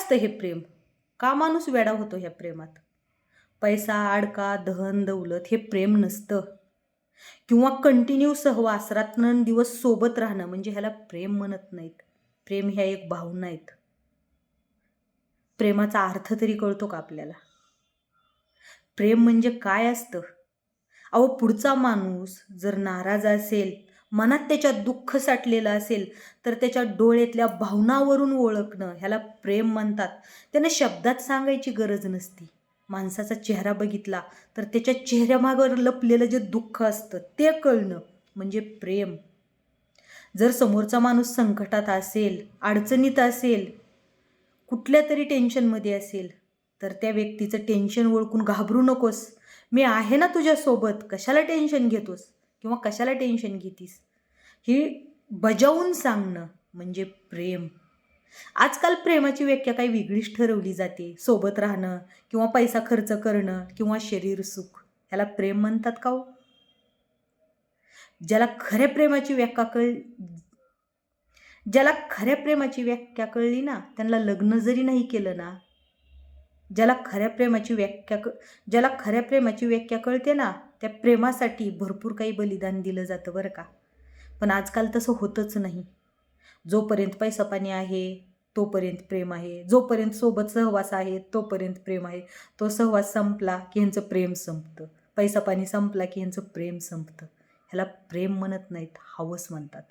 असतं हे प्रेम? का माणूस वेडा होतो ह्या प्रेमात? पैसा आडका दहन दौलत हे प्रेम नसतं. किंवा कंटिन्यू सहवास रात्रंदिवस सोबत राहणं म्हणजे ह्याला प्रेम म्हणत नाहीत. प्रेम ह्या एक भावना आहेत. प्रेमाचा अर्थ तरी कळतो का आपल्याला? प्रेम म्हणजे काय असतं? अहो पुढचा माणूस जर नाराज असेल मनात त्याच्या दुःख साठलेलं असेल तर त्याच्या डोळ्यातल्या भावनावरून ओळखणं ह्याला प्रेम म्हणतात. त्यांना शब्दात सांगायची गरज नसती. माणसाचा चेहरा बघितला तर त्याच्या चेहऱ्यामागं लपलेलं जे दुःख असतं ते कळणं म्हणजे प्रेम. जर समोरचा माणूस संकटात असेल अडचणीत असेल कुठल्या तरी टेन्शनमध्ये असेल तर त्या व्यक्तीचं टेन्शन ओळखून घाबरू नकोस. मी आहे ना तुझ्यासोबत कशाला टेन्शन घेतोस? किंवा कशाला टेन्शन घेतीस? ही बजावून सांगणं म्हणजे प्रेम. आजकाल प्रेमाची व्याख्या काही वेगळीच ठरवली जाते. सोबत राहणं किंवा पैसा खर्च करणं किंवा शरीर सुख. ह्याला प्रेम म्हणतात का हो? ज्याला खऱ्या प्रेमाची व्याख्या कळ ज्याला खऱ्या प्रेमाची व्याख्या कळली ना त्यांना लग्न जरी नाही केलं ना ज्याला खऱ्या प्रेमाची व्याख्या क ज्याला खऱ्या प्रेमाची व्याख्या कळते ना त्या प्रेमासाठी भरपूर काही बलिदान दिलं जातं बरं का. पण आजकाल तसं होतच नाही. जोपर्यंत पैसा पाणी आहे तोपर्यंत प्रेम आहे. जोपर्यंत सोबत सहवास आहे तोपर्यंत प्रेम आहे. तो सहवास संपला की ह्यांचं प्रेम संपतं. पैसा पाणी संपला की ह्यांचं प्रेम संपतं. ह्याला प्रेम म्हणत नाहीत हावस म्हणतात.